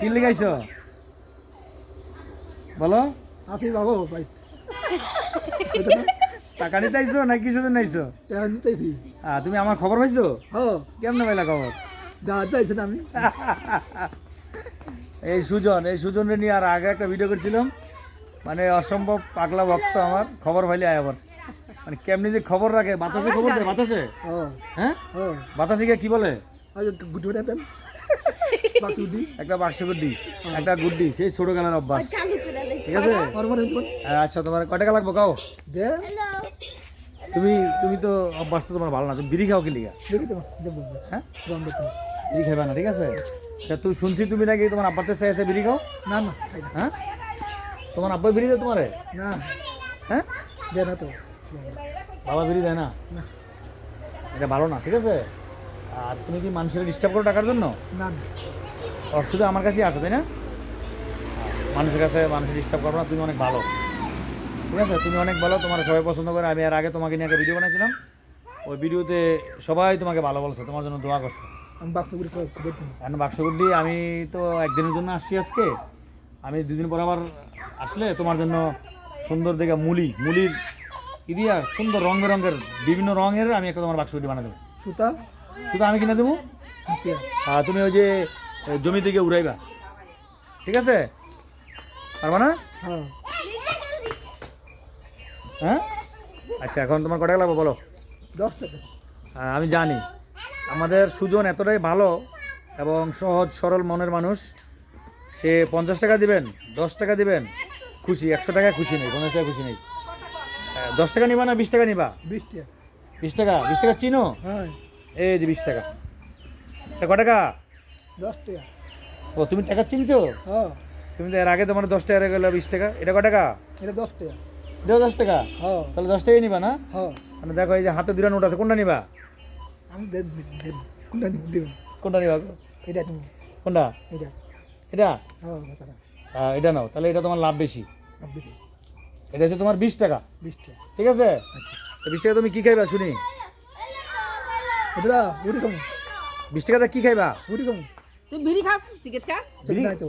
কি লিখাইছ? বলো। আসি বাবু ভাই টাকা নিতে আইছো না কিছু জন্য আইছো টাকা তুমি আমার খবর পাইছো? কেমনে পাইলা খবর? দাদা আমি। এই সুজন এই সুজনের নিয়ে আর আগে একটা ভিডিও করছিলাম। মানে অসম্ভব পাগলা ভক্ত আমার। খবর পাইলে আয় আবার। মানে কেমনি যে খবর রাখে? বাতাসে খবর দেয় বাতাসে? হ্যাঁ? বাতাসে গিয়ে কি বলে? গুড দেন। একটা বাক্স গুড্ডি একটা গুড্ডি সেই ছোট কালের অভ্যাস ঠিক আছে? তোমার আচ্ছা তোমার কয় টাকা লাগবো কাও? দে। তুমি তুমি তো অভ্যাস তো তোমার ভালো না তুমি বিড়ি খাও কি লিগা? হ্যাঁ? বিড়ি খাইবা না ঠিক আছে? তা তুই শুনছি তুমি নাকি তোমার আব্বাতে চাই আছে বিড়ি খাও? না না হ্যাঁ? তোমার আব্বা বিড়ি দেয় তোমারে? না। হ্যাঁ? দে না তো। বাবা বিড়ি দেয় না। এটা ভালো না ঠিক আছে? আর তুমি কি মানুষের ডিস্টার্ব করো টাকার জন্য? না শুধু আমার কাছেই আসো তাই না? মানুষের কাছে মানুষের ডিস্টার্ব করো না তুমি অনেক ভালো। ঠিক আছে? তুমি অনেক ভালো তোমার সবাই পছন্দ করে। আমি আর আগে তোমাকে নিয়ে একটা ভিডিও বানাইছিলাম। ওই ভিডিওতে সবাই তোমাকে ভালো বলছে তোমার জন্য দোয়া করছে। আমি বাক্স গুলি খবর দিন এখন বাক্সগুড্ডি আমি তো একদিনের জন্য আসছি আজকে। আমি দুদিন পর আবার আসলে তোমার জন্য সুন্দর দেখে মুলি। মুলির ই দিয়া সুন্দর রঙ বেরঙের বিভিন্ন রঙের আমি একটা তোমার বাক্সগুড্ডি বানিয়ে দেবো। সুতা? শুধু আমি কিনে দেবো আর তুমি ওই যে জমি থেকে উড়াইবা। ঠিক আছে? পারবা না? হ্যাঁ। হ্যাঁ? আচ্ছা এখন তোমার কটা লাগবে বলো? দশ টাকা আহ, আমি জানি। আমাদের সুজন এতটাই ভালো এবং সহজ সরল মনের মানুষ। সে পঞ্চাশ টাকা দিবেন দশ টাকা দিবেন খুশি। একশো টাকা খুশি নেই পঞ্চাশ টাকা খুশি নেই। দশ টাকা নিবা না বিশ টাকা নিবা? বিশ টাকা। বিশ টাকা? বিশ টাকা চিনো? হ্যাঁ। এই যে বিশ টাকা। এটা ক টাকা? দশ টাকা। ও তুমি টাকা চিনছো? হ্যাঁ। তুমি তো এর আগে তোমার দশ টাকা গেলো বিশ টাকা। এটা ক টাকা? এটা দশ টাকা। এটাও দশ টাকা? হ্যাঁ। তাহলে দশ টাকাই নিবা না? হ্যাঁ। মানে দেখো এই যে হাতে দুটা নোট আছে কোনটা নিবা? আমি কোনটা দেবেন কোনটা নিবা? এটা তুমি। কোনটা? এটা। এটা? হ্যাঁ এটা নাও তাহলে এটা তোমার লাভ বেশি। আর বেশি। এটা হচ্ছে তোমার বিশ টাকা। বিশ টাকা। ঠিক আছে? আচ্ছা। বিশ টাকা তুমি কি খাইবা শুনি? উড়ি কম। বিশ টাকাতে কি খাইবা? উড়ি কম। তুই বিড়ি খাস? সিগারেট খা। নাই তো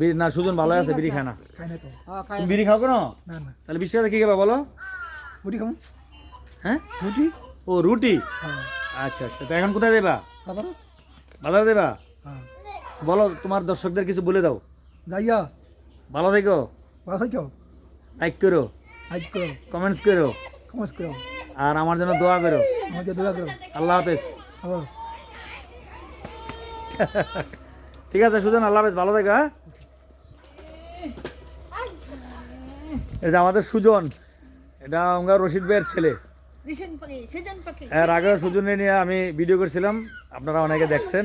না না সুজন ভালো আছে বিড়ি খায় না। খাই না তো। হ্যাঁ তুমি বিড়ি খাও কেন? না না। তাহলে বিশ টাকাতে কি খাইবা বলো? উড়ি কম। হ্যাঁ? রুটি? ও রুটি? হ্যাঁ। আচ্ছা আচ্ছা। তো এখন কোথায় দেবা? বাজারে? দেবা? হ্যাঁ। বলো তোমার দর্শকদের কিছু বলে দাও। যাইয়া। ভালো থেকো। ভালো কেউ লাইক করো। আজ করো। কমেন্টস করো। কমাস করো। আর আমার জন্য দোয়া করো। আমাকে দোয়া করো। আল্লাহ হাফেজ। ঠিক আছে সুজন আল্লাহ হাফেজ ভালো থেকো হ্যাঁ? আমাদের সুজন। এটা আমার রশিদ ভাইয়ের ছেলে। এর আগে সুজনে নিয়ে আমি ভিডিও করছিলাম। আপনারা অনেকে দেখছেন।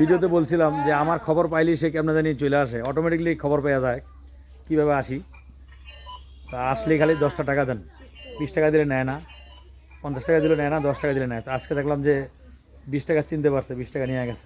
ভিডিওতে বলছিলাম যে আমার খবর পাইলেই সে কেমন জানি চলে আসে। অটোমেটিকলি খবর পাওয়া যায়। কীভাবে আসি? তা আসলে খালি দশটা টাকা দেন। বিশ টাকা দিলে নেয় না, পঞ্চাশ টাকা দিলে নেয় না, দশ টাকা দিলে নেয়। তো আজকে দেখলাম যে বিশ টাকা চিনতে পারছে, বিশ টাকা নিয়ে গেছে।